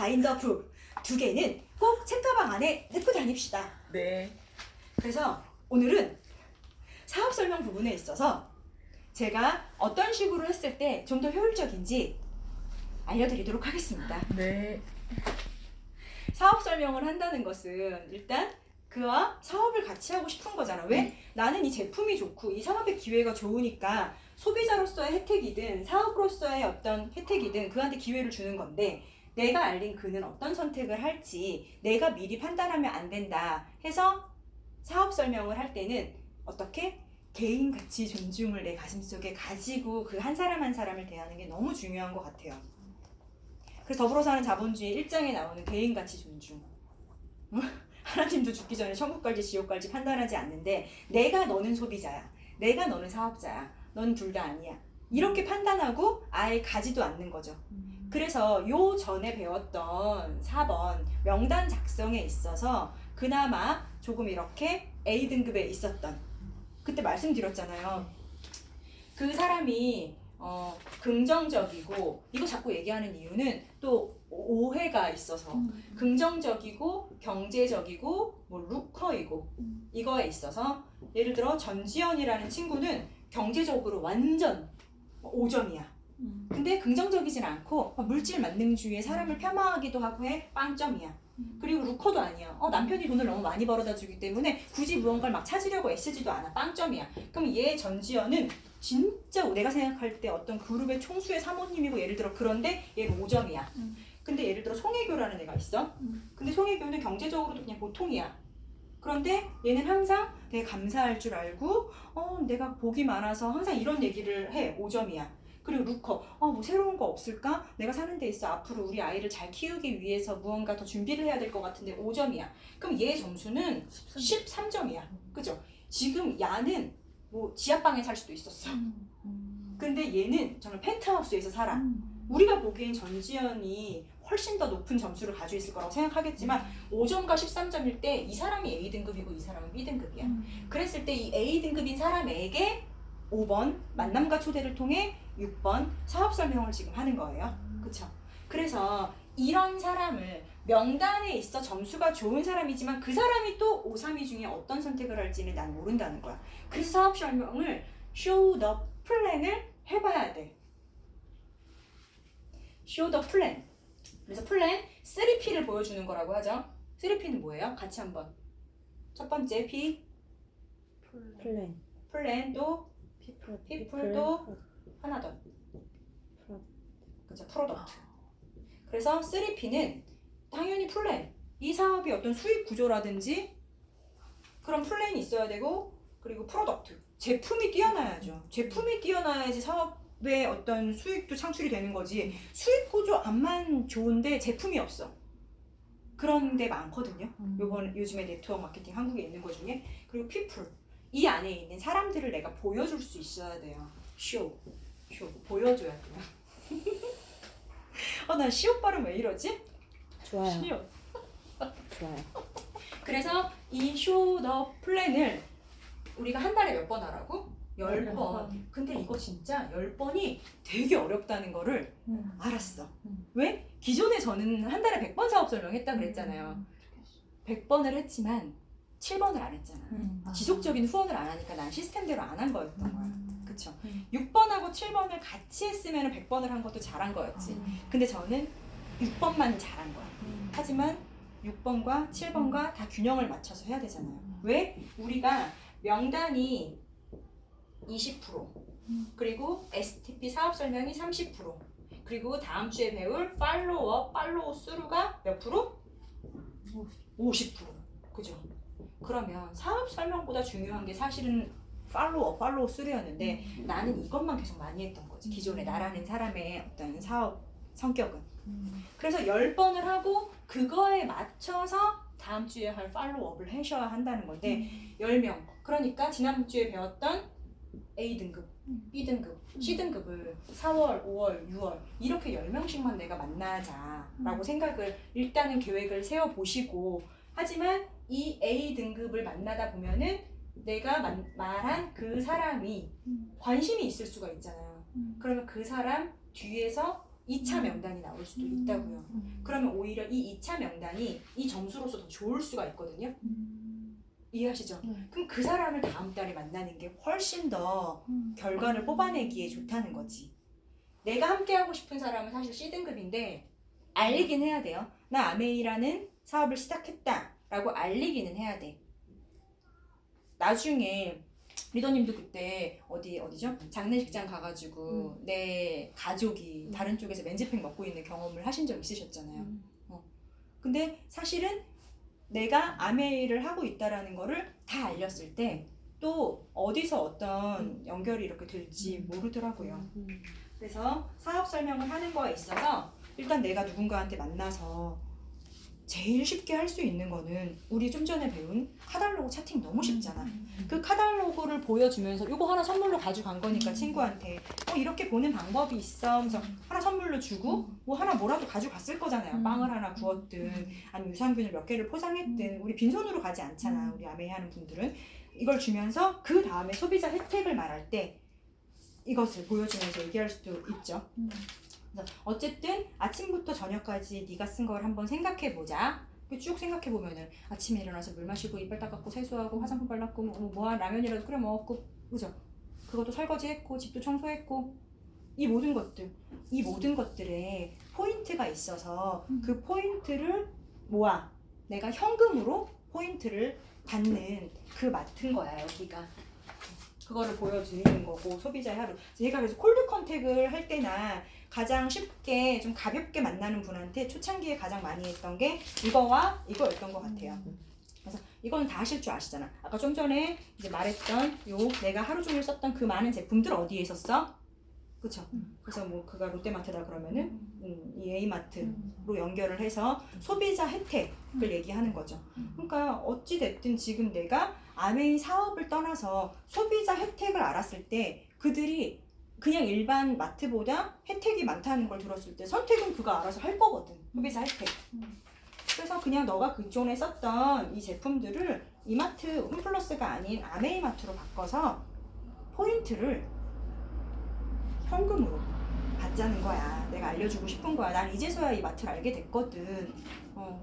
바인더 북 두 개는 꼭 책가방 안에 넣고 다닙시다. 네. 그래서 오늘은 사업 설명 부분에 있어서 제가 어떤 식으로 했을 때 좀 더 효율적인지 알려드리도록 하겠습니다. 네. 사업 설명을 한다는 것은 일단 그와 사업을 같이 하고 싶은 거잖아. 왜? 나는 이 제품이 좋고 이 사업의 기회가 좋으니까 소비자로서의 혜택이든 사업으로서의 어떤 혜택이든 그한테 기회를 주는 건데 내가 알린 그는 어떤 선택을 할지 내가 미리 판단하면 안 된다 해서 사업 설명을 할 때는 어떻게 개인 가치 존중을 내 가슴속에 가지고 그 한 사람 한 사람을 대하는 게 너무 중요한 것 같아요. 그래서 더불어 사는 자본주의 1장에 나오는 개인 가치 존중. 하나님도 죽기 전에 천국 갈지 지옥 갈지 판단하지 않는데 내가 너는 소비자야. 내가 너는 사업자야. 넌 둘 다 아니야. 이렇게 판단하고 아예 가지도 않는 거죠. 그래서 요 전에 배웠던 4번 명단 작성에 있어서 그나마 조금 이렇게 A 등급에 있었던 그때 말씀드렸잖아요. 그 사람이 어, 긍정적이고 이거 자꾸 얘기하는 이유는 또 오해가 있어서 긍정적이고 경제적이고 뭐 루커이고 이거에 있어서 예를 들어 전지현이라는 친구는 경제적으로 완전 5점이야. 근데 긍정적이진 않고 막 물질 만능주의에 사람을 폄하하기도 하고 해 빵점이야. 그리고 루커도 아니야. 어, 남편이 돈을 너무 많이 벌어다 주기 때문에 굳이 무언가를 막 찾으려고 애쓰지도 않아. 빵점이야. 그럼 얘 전지현은 진짜 내가 생각할 때 어떤 그룹의 총수의 사모님이고 예를 들어 그런데 얘는 5점이야. 음. 근데 예를 들어 송혜교라는 애가 있어. 음. 근데 송혜교는 경제적으로도 그냥 보통이야. 그런데 얘는 항상 되게 감사할 줄 알고 어 내가 복이 많아서 항상 이런 얘기를 해 5점이야 그리고 루커 어 뭐 새로운 거 없을까? 내가 사는 데 있어. 앞으로 우리 아이를 잘 키우기 위해서 무언가 더 준비를 해야 될 것 같은데 5점이야. 그럼 얘 점수는 13 점이야. 그죠? 지금 야는 뭐 지하방에 살 수도 있었어. 근데 얘는 정말 펜트하우스에서 살아. 우리가 보기엔 전지현이 훨씬 더 높은 점수를 가지고 있을 거라고 생각하겠지만 5점과 13점일 때 이 사람이 A 등급이고 이 사람은 B 등급이야. 그랬을 때 이 A 등급인 사람에게 5번 만남과 초대를 통해 6번 사업 설명을 지금 하는 거예요. 그쵸? 그래서 이런 사람을 명단에 있어 점수가 좋은 사람이지만 그 사람이 또 5, 3위 중에 어떤 선택을 할지는 난 모른다는 거야. 그래서 사업 설명을 show the plan을 해봐야 돼. show the plan. 그래서 플랜 3P를 보여주는 거라고 하죠. 3P는 뭐예요? 같이 한번. 첫 번째 P, 플랜 플랜도 피플 피플도 하나 더. 그죠? 프로덕트. 그래서 3P는 당연히 플랜. 이 사업이 어떤 수익 구조라든지 그런 플랜이 있어야 되고 그리고 프로덕트. 제품이 뛰어나야죠. 제품이 뛰어나야지 사업의 어떤 수익도 창출이 되는 거지. 수익 구조 안만 좋은데 제품이 없어. 그런 데 많거든요. 요번 요즘에 네트워크 마케팅 한국에 있는 것 중에 그리고 people 이 안에 있는 사람들을 내가 보여줄 수 있어야 돼요. 쇼, 쇼 보여줘야 돼요. 어나 시옷 발음 왜 이러지? 좋아요 시옷. 좋아요 그래서 이 쇼 더 플랜을 우리가 한 달에 몇 번 하라고? 열열 번. 번. 근데 이거 진짜 열 번이 되게 어렵다는 거를 알았어. 음. 왜? 기존에 저는 한 달에 100번 사업 설명했다 그랬잖아요. 100번을 했지만 7번을 안 했잖아. 음. 지속적인 후원을 안 하니까 난 시스템대로 안 한 거였던 거야. 그쵸? 음. 6번하고 7번을 같이 했으면 100번을 한 것도 잘한 거였지. 근데 저는 6번만 잘한 거야. 하지만 6번과 7번과 다 균형을 맞춰서 해야 되잖아요. 왜? 우리가 명단이 20% 그리고 STP 사업 설명이 30% 그리고 다음 주에 배울 팔로워, 팔로우 수루가 몇 프로? 50% 그죠? 그러면 사업 설명보다 중요한 게 사실은 팔로워, 팔로우 수루였는데 나는 이것만 계속 많이 했던 거지. 기존에 나라는 사람의 어떤 사업 성격은. 그래서 10번을 하고 그거에 맞춰서 다음 주에 할 팔로우업을 하셔야 한다는 건데 10명. 그러니까 지난주에 배웠던 A 등급, B 등급, C 등급을 4월, 5월, 6월 이렇게 10명씩만 내가 만나자라고 생각을 일단은 계획을 세워 보시고 하지만 이 A 등급을 만나다 보면은 내가 만- 말한 그 사람이 관심이 있을 수가 있잖아요. 그러면 그 사람 뒤에서 2차 명단이 나올 수도 있다고요. 그러면 오히려 이 2차 명단이 이 점수로서 더 좋을 수가 있거든요. 이해하시죠? 네. 그럼 그 사람을 다음 달에 만나는 게 훨씬 더 결과를 뽑아내기에 좋다는 거지. 내가 함께 하고 싶은 사람은 사실 C등급인데 알리긴 해야 돼요. 나 아메이라는 사업을 시작했다 라고 알리기는 해야 돼. 나중에 리더님도 그때 어디 어디죠? 장례식장 가가지고 내 가족이 다른 쪽에서 맨즈팩 먹고 있는 경험을 하신 적 있으셨잖아요. 근데 사실은 내가 아메이를 하고 있다라는 거를 다 알렸을 때 또 어디서 어떤 연결이 이렇게 될지 모르더라고요. 그래서 사업 설명을 하는 거에 있어서 일단 내가 누군가한테 만나서 제일 쉽게 할 수 있는 거는 우리 좀 전에 배운 카달로그 차팅 너무 쉽잖아. 그 카달로그를 보여주면서 이거 하나 선물로 가져간 거니까 친구한테 어 이렇게 보는 방법이 있어. 하면서 하나 선물로 주고 뭐 하나 뭐라도 가져갔을 거잖아요. 음. 빵을 하나 구웠든 아니면 유산균을 몇 개를 포장했든 우리 빈손으로 가지 않잖아. 우리 아메이 하는 분들은 이걸 주면서 그 다음에 소비자 혜택을 말할 때 이것을 보여주면서 얘기할 수도 있죠. 어쨌든 아침부터 저녁까지 네가 쓴 걸 한번 생각해 보자. 쭉 생각해 보면은 아침에 일어나서 물 마시고 이빨 닦았고 세수하고 화장품 발랐고 뭐, 뭐 라면이라도 끓여 먹었고 그죠? 그것도 설거지했고 집도 청소했고 이 모든 것들 이 모든 것들에 포인트가 있어서 그 포인트를 모아 내가 현금으로 포인트를 받는 그 맡은 거야 여기가 그거를 보여드리는 거고 소비자의 하루 제가 그래서 콜드 컨택을 할 때나 가장 쉽게 좀 가볍게 만나는 분한테 초창기에 가장 많이 했던 게 이거와 이거였던 것 같아요. 그래서 이건 다 하실 줄 아시잖아. 아까 좀 전에 이제 말했던 요 내가 하루 종일 썼던 그 많은 제품들 어디에 있었어? 그쵸? 그래서 뭐 그가 롯데마트다 그러면은 음, 이 A마트로 연결을 해서 소비자 혜택을 얘기하는 거죠. 그러니까 어찌 됐든 지금 내가 아메이 사업을 떠나서 소비자 혜택을 알았을 때 그들이 그냥 일반 마트보다 혜택이 많다는 걸 들었을 때 선택은 그가 알아서 할 거거든. 소비자 혜택. 그래서 그냥 너가 그전에 썼던 이 제품들을 이마트 홈플러스가 아닌 아메이마트로 바꿔서 포인트를 현금으로 받자는 거야. 내가 알려주고 싶은 거야. 난 이제서야 이 마트를 알게 됐거든. 어.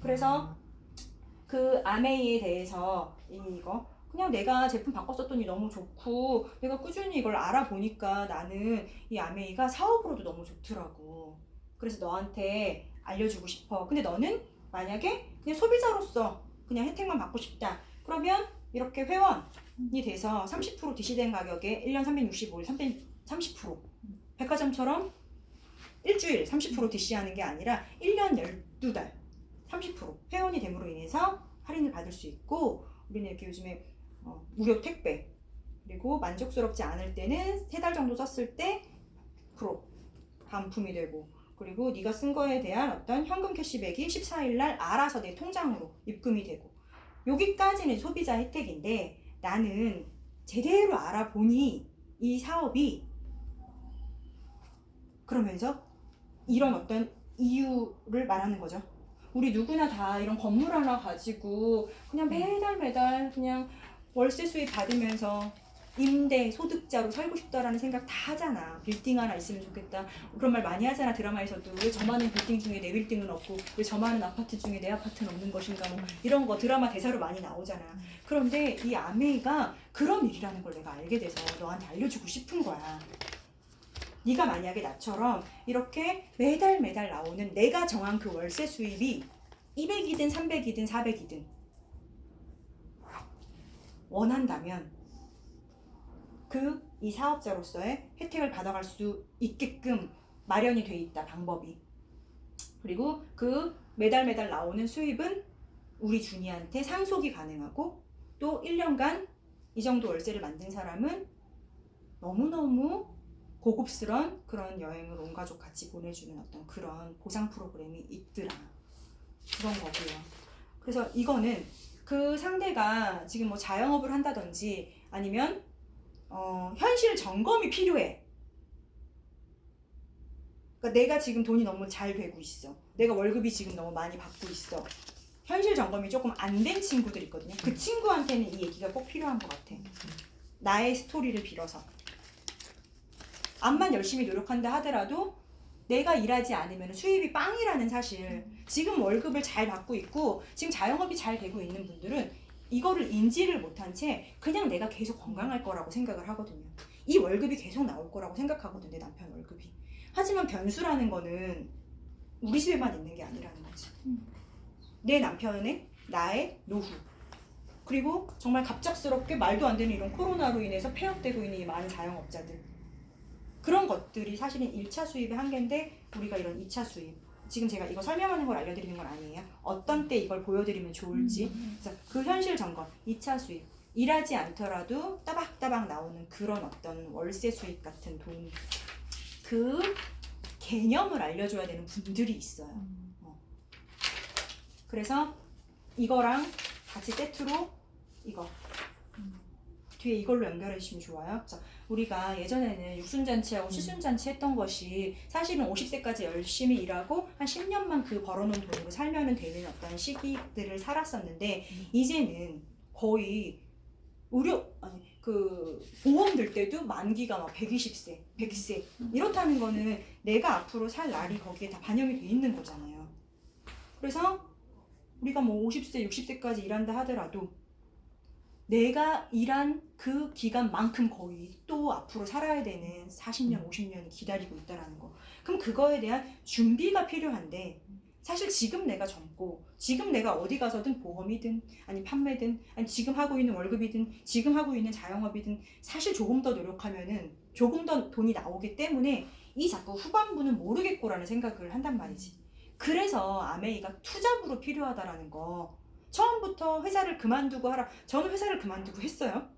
그래서 그 아메이에 대해서 이거 그냥 내가 제품 바꿔 썼더니 너무 좋고 내가 꾸준히 이걸 알아보니까 나는 이 아메이가 사업으로도 너무 좋더라고. 그래서 너한테 알려주고 싶어. 근데 너는 만약에 그냥 소비자로서 그냥 혜택만 받고 싶다. 그러면 이렇게 회원이 돼서 30% DC된 가격에 1년 365일 330% 백화점처럼 일주일 30% DC하는 게 아니라 1년 12달 30% 회원이 됨으로 인해서 할인을 받을 수 있고 우리는 이렇게 요즘에 어, 무료 택배. 그리고 만족스럽지 않을 때는 세 달 정도 썼을 때 프로 반품이 되고 그리고 네가 쓴 거에 대한 어떤 현금 캐시백이 14일 날 알아서 내 통장으로 입금이 되고. 여기까지는 소비자 혜택인데 나는 제대로 알아보니 이 사업이 그러면서 이런 어떤 이유를 말하는 거죠. 우리 누구나 다 이런 건물 하나 가지고 그냥 매달 매달 그냥 월세 수입 받으면서 임대 소득자로 살고 싶다라는 생각 다 하잖아. 빌딩 하나 있으면 좋겠다. 그런 말 많이 하잖아 드라마에서도 왜저 많은 빌딩 중에 내 빌딩은 없고 왜저 많은 아파트 중에 내 아파트는 없는 것인가 뭐 이런 거 드라마 대사로 많이 나오잖아. 그런데 이 아메이가 그런 일이라는 걸 내가 알게 돼서 너한테 알려주고 싶은 거야. 네가 만약에 나처럼 이렇게 매달 매달 나오는 내가 정한 그 월세 수입이 200이든 300이든 400이든 원한다면 그 이 사업자로서의 혜택을 받아갈 수 있게끔 마련이 돼 있다 방법이 그리고 그 매달 매달 나오는 수입은 우리 준이한테 상속이 가능하고 또 1년간 이 정도 월세를 만든 사람은 너무너무 고급스런 그런 여행을 온 가족 같이 보내주는 어떤 그런 보상 프로그램이 있더라. 그런 거고요. 그래서 이거는 그 상대가 지금 뭐 자영업을 한다든지 아니면 어, 현실 점검이 필요해. 그러니까 내가 지금 돈이 너무 잘 되고 있어. 내가 월급이 지금 너무 많이 받고 있어. 현실 점검이 조금 안 된 친구들 있거든요. 그 친구한테는 이 얘기가 꼭 필요한 것 같아. 나의 스토리를 빌어서. 암만 열심히 노력한다 하더라도 내가 일하지 않으면 수입이 빵이라는 사실. 지금 월급을 잘 받고 있고 지금 자영업이 잘 되고 있는 분들은 이거를 인지를 못한 채 그냥 내가 계속 건강할 거라고 생각을 하거든요. 이 월급이 계속 나올 거라고 생각하거든 내 남편 월급이. 하지만 변수라는 거는 우리 집에만 있는 게 아니라는 거지. 내 남편의 나의 노후 그리고 정말 갑작스럽게 말도 안 되는 이런 코로나로 인해서 폐업되고 있는 이 많은 자영업자들 그런 것들이 사실은 1차 수입의 한계인데 우리가 이런 2차 수입 지금 제가 이거 설명하는 걸 알려드리는 건 아니에요. 어떤 때 이걸 보여드리면 좋을지. 그래서 그 현실 점검 2차 수입 일하지 않더라도 따박따박 나오는 그런 어떤 월세 수입 같은 돈. 그 개념을 알려줘야 되는 분들이 있어요. 그래서 이거랑 같이 세트로 이거 뒤에 이걸로 연결해 주시면 좋아요. 그래서 우리가 예전에는 육순잔치하고 칠순잔치 했던 것이 사실은 50세까지 열심히 일하고 한 10년만 그 벌어놓은 돈으로 살면은 되는 어떤 시기들을 살았었는데 이제는 거의 의료 아니 그 보험 들 때도 만기가 막 120세, 100세 이렇다는 거는 내가 앞으로 살 날이 거기에 다 반영이 돼 있는 거잖아요. 그래서 우리가 뭐 50세, 60세까지 일한다 하더라도 내가 일한 그 기간만큼 거의 또 앞으로 살아야 되는 40년, 50년이 기다리고 있다라는 거. 그럼 그거에 대한 준비가 필요한데 사실 지금 내가 젊고 지금 내가 어디 가서든 보험이든 아니 판매든 아니 지금 하고 있는 월급이든 지금 하고 있는 자영업이든 사실 조금 더 노력하면은 조금 더 돈이 나오기 때문에 이 자꾸 후반부는 모르겠고라는 생각을 한단 말이지. 그래서 아메이가 투잡으로 필요하다라는 거. 처음부터 회사를 그만두고 하라. 저는 회사를 그만두고 했어요.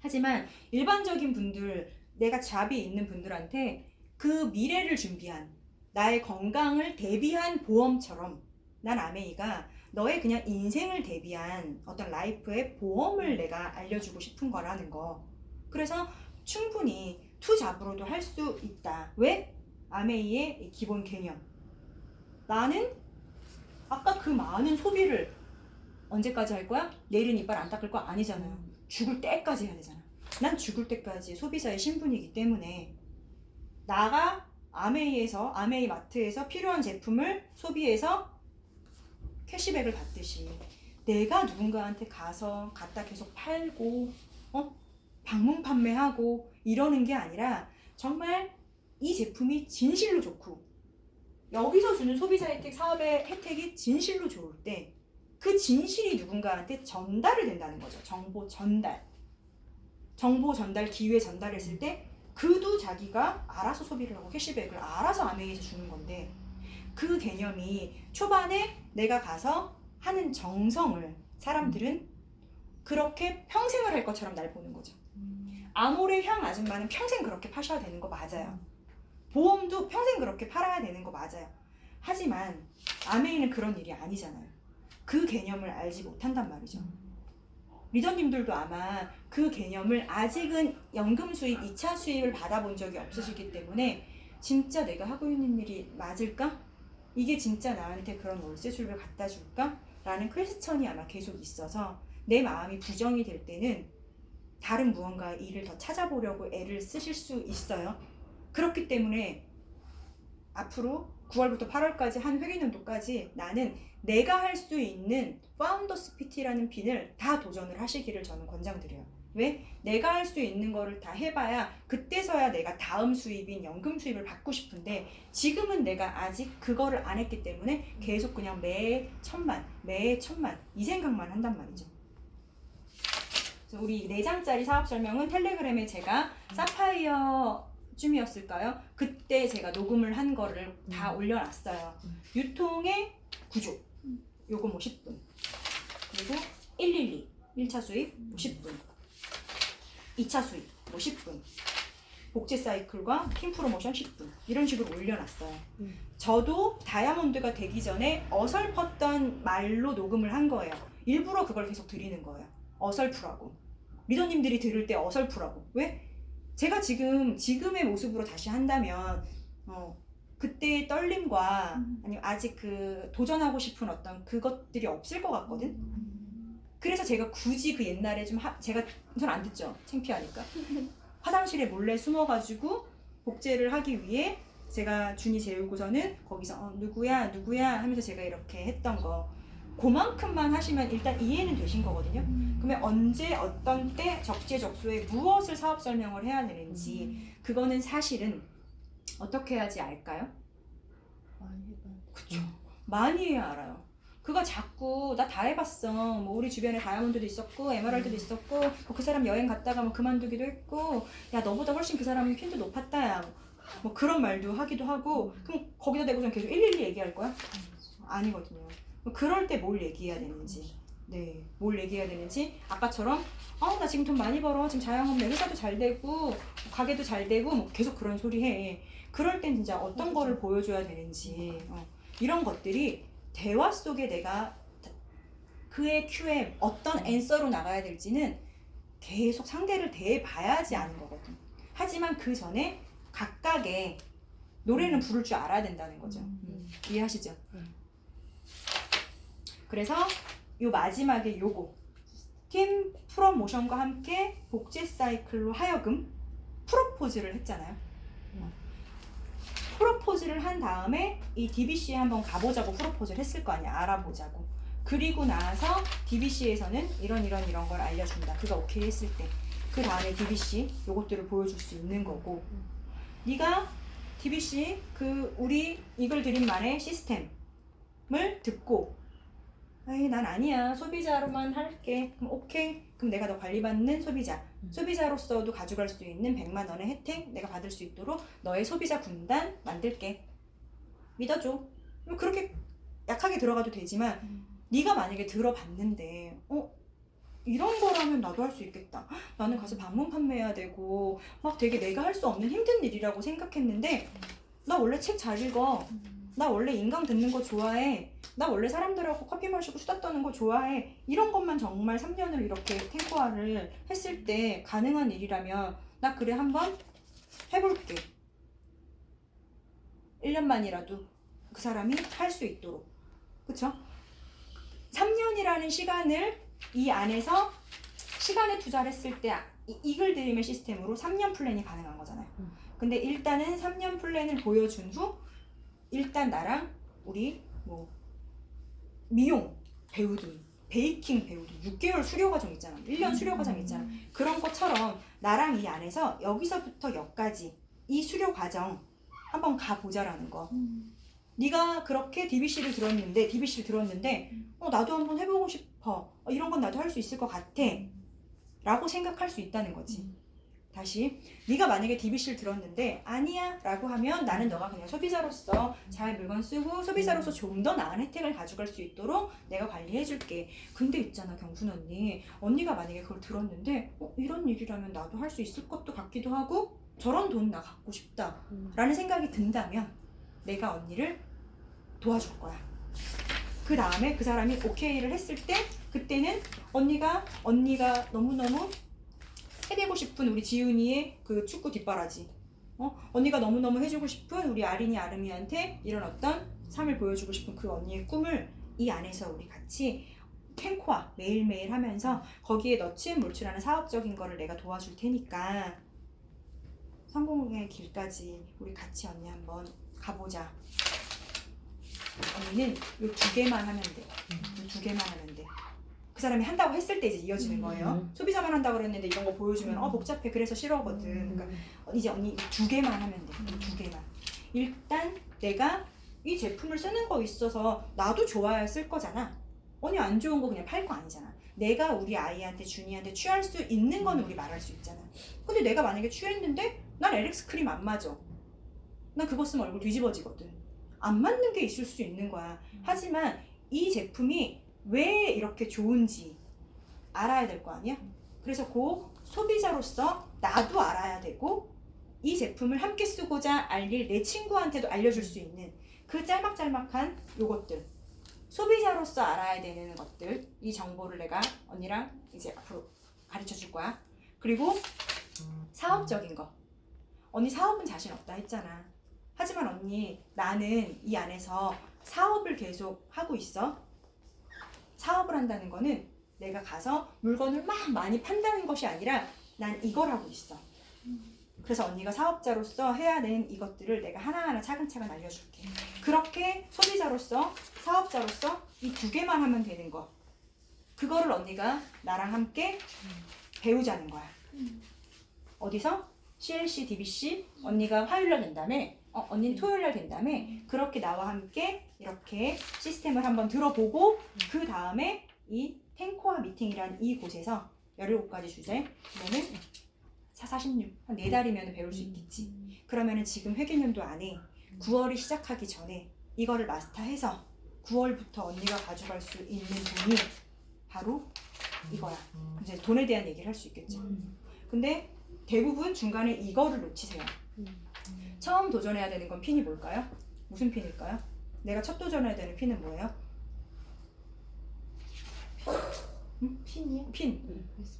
하지만 일반적인 분들, 내가 잡이 있는 분들한테 그 미래를 준비한 나의 건강을 대비한 보험처럼 난 아메이가 너의 그냥 인생을 대비한 어떤 라이프의 보험을 내가 알려주고 싶은 거라는 거. 그래서 충분히 투잡으로도 할 수 있다. 왜? 아메이의 이 기본 개념. 나는 아까 그 많은 소비를 언제까지 할 거야? 내일은 이빨 안 닦을 거 아니잖아요. 죽을 때까지 해야 되잖아. 난 죽을 때까지 소비자의 신분이기 때문에 나가 아메이에서 아메이 마트에서 필요한 제품을 소비해서 캐시백을 받듯이 내가 누군가한테 가서 갖다 계속 팔고 어 방문 판매하고 이러는 게 아니라 정말 이 제품이 진실로 좋고 여기서 주는 소비자 혜택 사업의 혜택이 진실로 좋을 때 그 진실이 누군가한테 전달이 된다는 거죠. 정보 전달. 정보 전달, 기회 전달했을 때 그도 자기가 알아서 소비를 하고 캐시백을 알아서 아메이에서 주는 건데 그 개념이 초반에 내가 가서 하는 정성을 사람들은 그렇게 평생을 할 것처럼 날 보는 거죠. 아모레 향 아줌마는 평생 그렇게 파셔야 되는 거 맞아요. 보험도 평생 그렇게 팔아야 되는 거 맞아요. 하지만 아메이는 그런 일이 아니잖아요. 그 개념을 알지 못한단 말이죠. 리더님들도 아마 그 개념을 아직은 연금 수입, 2차 수입을 받아본 적이 없으시기 때문에 진짜 내가 하고 있는 일이 맞을까? 이게 진짜 나한테 그런 월세 수입을 갖다 줄까? 라는 퀘스천이 아마 계속 있어서 내 마음이 부정이 될 때는 다른 무언가 일을 더 찾아보려고 애를 쓰실 수 있어요. 그렇기 때문에 앞으로 9월부터 8월까지 한 회계연도까지 나는 내가 할 수 있는 파운더스 PT라는 핀을 다 도전을 하시기를 저는 권장드려요. 왜? 내가 할 수 있는 거를 다 해봐야 그때서야 내가 다음 수입인 연금 수입을 받고 싶은데 지금은 내가 아직 그거를 안 했기 때문에 계속 그냥 매 천만, 매 천만 이 생각만 한단 말이죠. 우리 4장짜리 사업 설명은 텔레그램에 제가 사파이어 쯤이었을까요? 그때 제가 녹음을 한 거를 다 올려놨어요. 유통의 구조. 요거 뭐 10분. 그리고 112. 1차 수입 뭐 10분. 2차 수입 뭐 10분. 복제 사이클과 팀 프로모션 10분. 이런 식으로 올려놨어요. 음. 저도 다이아몬드가 되기 전에 어설펐던 말로 녹음을 한 거예요. 일부러 그걸 계속 드리는 거예요. 어설프라고. 리더님들이 들을 때 어설프라고. 왜? 제가 지금 지금의 모습으로 다시 한다면 어, 그때의 떨림과 아니면 아직 그 도전하고 싶은 어떤 그것들이 없을 것 같거든. 그래서 제가 굳이 그 옛날에 좀 하, 제가 전 안 듣죠. 창피하니까. 화장실에 몰래 숨어가지고 복제를 하기 위해 제가 준이 재우고서는 거기서 어, 누구야 누구야 하면서 제가 이렇게 했던 거 그만큼만 하시면 일단 이해는 되신 거거든요. 그러면 언제 어떤 때 적재적소에 무엇을 사업 설명을 해야 되는지 그거는 사실은 어떻게 해야지 알까요? 많이 해봐. 그쵸. 많이 해야 알아요. 그거 자꾸 나 다 해봤어. 뭐 우리 주변에 다이아몬드도 있었고 에메랄드도 있었고 뭐 그 사람 여행 갔다가 뭐 그만두기도 했고 야 너보다 훨씬 그 사람이 핀도 높았다야. 뭐 그런 말도 하기도 하고 그럼 거기다 대고 좀 계속 일일이 얘기할 거야? 아니거든요. 그럴 때 뭘 얘기해야 되는지. 네, 뭘 얘기해야 되는지 아까처럼 어 나 지금 돈 많이 벌어 지금 자영업 내 회사도 잘 되고 가게도 잘 되고 뭐 계속 그런 소리 해 그럴 땐 진짜 어떤 거를 보여줘야 되는지 어, 이런 것들이 대화 속에 내가 그의 Q에 어떤 앤서로 나가야 될지는 계속 상대를 대해봐야지 아는 거거든 하지만 그 전에 각각의 노래는 부를 줄 알아야 된다는 거죠 음. 이해하시죠? 음. 그래서 요 마지막에 요거 팀 프로모션과 함께 복제 사이클로 하여금 프로포즈를 했잖아요. 음. 프로포즈를 한 다음에 이 DBC에 한번 가보자고 프로포즈를 했을 거 아니야. 알아보자고. 그리고 나서 DBC에서는 이런 이런 이런 걸 알려준다. 그가 오케이 했을 때. 그 다음에 DBC 요것들을 보여줄 수 있는 거고. 네가 DBC 그 우리 이글 드림 만의 시스템을 듣고 아이 난 아니야. 소비자로만 할게. 그럼 오케이. 그럼 내가 너 관리받는 소비자. 음. 소비자로서도 가져갈 수 있는 100만 원의 혜택 내가 받을 수 있도록 너의 소비자 군단 만들게. 믿어줘. 그럼 그렇게 약하게 들어가도 되지만 음. 네가 만약에 들어봤는데 어 이런 거라면 나도 할 수 있겠다. 헉, 나는 가서 방문 판매해야 되고 막 되게 내가 할 수 없는 힘든 일이라고 생각했는데 나 원래 책 잘 읽어 나 원래 인강 듣는 거 좋아해. 나 원래 사람들하고 커피 마시고 수다 떠는 거 좋아해. 이런 것만 정말 3년을 이렇게 탱고화를 했을 때 가능한 일이라면 나 그래 한번 해볼게. 1년만이라도 그 사람이 할 수 있도록. 그쵸? 3년이라는 시간을 이 안에서 시간에 투자를 했을 때 이- 이글 드림의 시스템으로 3년 플랜이 가능한 거잖아요. 음. 근데 일단은 3년 플랜을 보여준 후 일단 나랑 우리 뭐 미용 배우든 베이킹 배우든 6개월 수료 과정 있잖아. 1년 수료 과정 있잖아. 그런 것처럼 나랑 이 안에서 여기서부터 여기까지 이 수료 과정 한번 가보자라는 거. 네가 그렇게 DBC를 들었는데 DBC를 들었는데 어 나도 한번 해보고 싶어. 어, 이런 건 나도 할 수 있을 것 같아. 라고 생각할 수 있다는 거지. 다시 네가 만약에 DBC를 들었는데 아니야 라고 하면 나는 너가 그냥 소비자로서 잘 물건 쓰고 소비자로서 좀 더 나은 혜택을 가져갈 수 있도록 내가 관리해 줄게 근데 있잖아 경순 언니 언니가 만약에 그걸 들었는데 어, 이런 일이라면 나도 할 수 있을 것도 같기도 하고 저런 돈 나 갖고 싶다 음. 라는 생각이 든다면 내가 언니를 도와줄 거야. 그 다음에 그 사람이 오케이를 했을 때 그때는 언니가 언니가 너무너무 해내고 싶은 우리 지훈이의 그 축구 뒷바라지 어? 언니가 너무너무 해주고 싶은 우리 아린이 아름이한테 이런 어떤 삶을 보여주고 싶은 그 언니의 꿈을 이 안에서 우리 같이 탱코아 매일매일 하면서 거기에 넣친 몰출하는 사업적인 거를 내가 도와줄 테니까 성공의 길까지 우리 같이 언니 한번 가보자. 언니는 요두 개만 하면 돼. 요두 개만 하면 돼. 그 사람이 한다고 했을 때 이제 이어지는 거예요. 음. 소비자만 한다고 그랬는데 이런 거 보여주면 어 복잡해 그래서 싫어하거든. 그러니까 이제 언니 이두 개만 하면 돼. 이두 개만. 일단 내가 이 제품을 쓰는 거 있어서 나도 좋아야 쓸 거잖아. 언니 안 좋은 거 그냥 팔 거 아니잖아. 내가 우리 아이한테 준이한테 취할 수 있는 거는 우리 말할 수 있잖아. 근데 내가 만약에 취했는데 난 LX 크림 안 맞아. 난 그거 쓰면 얼굴 뒤집어지거든. 안 맞는 게 있을 수 있는 거야. 하지만 이 제품이 왜 이렇게 좋은지 알아야 될 거 아니야? 그래서 그 소비자로서 나도 알아야 되고 이 제품을 함께 쓰고자 알릴 내 친구한테도 알려줄 수 있는 그 짤막짤막한 요것들. 소비자로서 알아야 되는 것들. 이 정보를 내가 언니랑 이제 앞으로 가르쳐 줄 거야. 그리고 사업적인 거. 언니 사업은 자신 없다 했잖아. 하지만 언니 나는 이 안에서 사업을 계속 하고 있어 사업을 한다는 거는 내가 가서 물건을 막 많이 판다는 것이 아니라 난 이걸 하고 있어 그래서 언니가 사업자로서 해야 되는 이것들을 내가 하나하나 차근차근 알려줄게. 그렇게 소비자로서 사업자로서 이 두 개만 하면 되는 거. 그거를 언니가 나랑 함께 배우자는 거야. 어디서? CLC, DBC 언니가 화요일 날 된 다음에 어, 언니는 토요일 날 된 다음에 그렇게 나와 함께 이렇게 시스템을 한번 들어보고 그 다음에 이 탱코와 미팅이라는 이 곳에서 17가지 주제 그러면은 4, 46, 한 4달이면 배울 수 있겠지. 그러면은 지금 회계년도 안에 9월이 시작하기 전에 이거를 마스터해서 9월부터 언니가 가져갈 수 있는 돈이 바로 이거야. 이제 돈에 대한 얘기를 할 수 있겠죠. 근데 대부분 중간에 이거를 놓치세요. 처음 도전해야 되는 건 핀이 뭘까요? 무슨 핀일까요? 내가 첫 도전해야 되는 핀은 뭐예요? 핀이요? 핀. SP.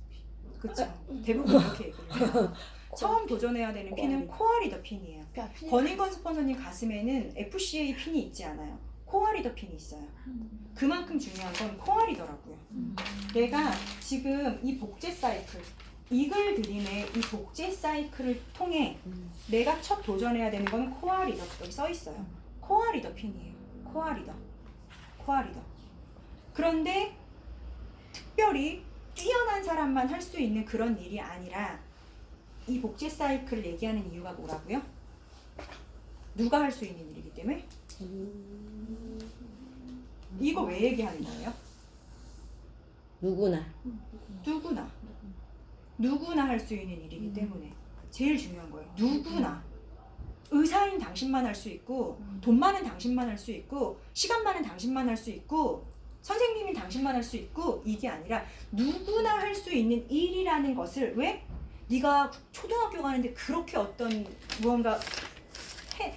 그쵸. 대부분 이렇게 얘기를 해요. 처음 도전해야 되는 핀은 코아리더 핀이에요. 버닝건 스포너님 가슴에는 FCA 핀이 있지 않아요. 코아리더 핀이 있어요. 음. 그만큼 중요한 건 코아리더라고요. 음. 내가 지금 이 복제 사이클, 이글 드림의 이 복제 사이클을 통해 음. 내가 첫 도전해야 되는 건 코어 리더 여기 써 있어요. 코어 리더 핀이에요. 코어 리더. 코어 리더. 그런데 특별히 뛰어난 사람만 할 수 있는 그런 일이 아니라 이 복제 사이클을 얘기하는 이유가 뭐라고요? 누가 할 수 있는 일이기 때문에 이거 왜 얘기하는 거예요? 누구나 누구나 누구나 할 수 있는 일이기 때문에 제일 중요한 거예요. 누구나. 의사인 당신만 할 수 있고 돈 많은 당신만 할 수 있고 시간 많은 당신만 할 수 있고 선생님인 당신만 할 수 있고 이게 아니라 누구나 할 수 있는 일이라는 것을 왜? 네가 초등학교 가는데 그렇게 어떤 무언가 해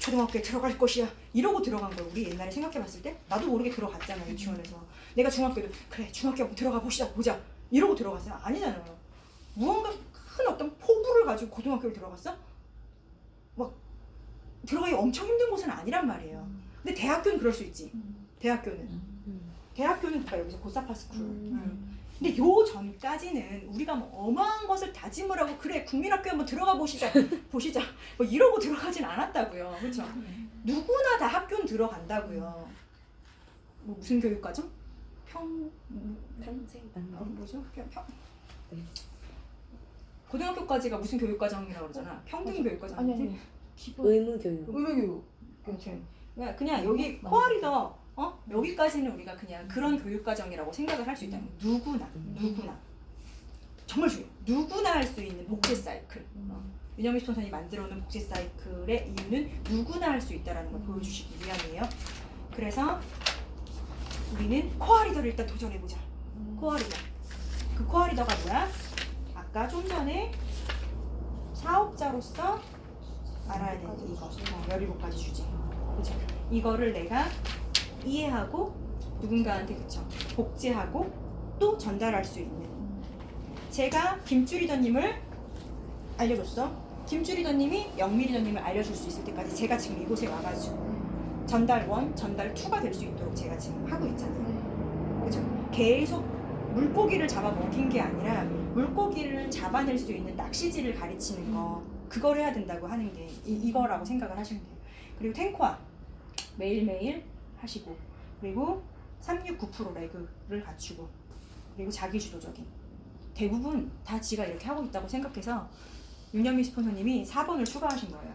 초등학교에 들어갈 것이야. 이러고 들어간 걸 우리 옛날에 생각해 봤을 때 나도 모르게 들어갔잖아요 유치원에서. 내가 중학교도 그래 중학교 한번 들어가 보시자 보자 이러고 들어갔어요 아니잖아요 무언가 큰 어떤 포부를 가지고 고등학교를 들어갔어? 막 들어가기 엄청 힘든 곳은 아니란 말이에요. 근데 대학교는 그럴 수 있지. 대학교는. 음. 대학교는 그러니까 여기서 고사파스쿨. 음. 응. 근데 요 전까지는 우리가 뭐 어마한 것을 다짐을 하고 그래 국민학교 한번 들어가 보시자 보시자. 뭐 이러고 들어가진 않았다고요. 그렇죠? 누구나 다 학교는 들어간다고요. 뭐 무슨 교육과정 평 뭐, 평생 어, 반복 뭐죠 평, 평. 네. 고등학교까지가 무슨 교육과정이라고 그러잖아 평등 교육과정 아니 아니. 기본 의무 교육 의무교육. 그렇죠. 그냥, 그냥 여기 맞아. 코아리더 어 여기까지는 우리가 그냥 그런 교육과정이라고 생각을 할 수 있다는. 누구나 음. 누구나 정말 중요. 누구나 할 수 있는 복제 사이클. 어. 음. 윤영미 스폰서님 만들어놓은 복제 사이클의 이유는 누구나 할 수 있다라는 걸 보여주시기 위함이에요. 그래서 우리는 코아리더를 일단 도전해보자. 코아리더. 그 코아리더가 뭐야? 아까 좀 전에 사업자로서 알아야 되는 이거. 어, 17가지 주제. 그죠? 이거를 내가 이해하고 누군가한테 그쵸? 복제하고 또 전달할 수 있는. 제가 김주리더님을 알려줬어. 김주리더님이 영미리더님을 알려줄 수 있을 때까지 제가 지금 이곳에 와가지고 전달 원, 전달 투가 될 수 있도록 제가 지금 하고 있잖아요. 그죠? 계속 물고기를 잡아 먹인 게 아니라 물고기를 잡아낼 수 있는 낚시질을 가르치는 거 그걸 해야 된다고 하는 게 이, 이거라고 생각을 하시면 돼요. 그리고 탱코아 매일매일 하시고 그리고 369% 레그를 갖추고 그리고 자기주도적인 대부분 다 지가 이렇게 하고 있다고 생각해서 윤영미 스폰서님이 4번을 추가하신 거예요.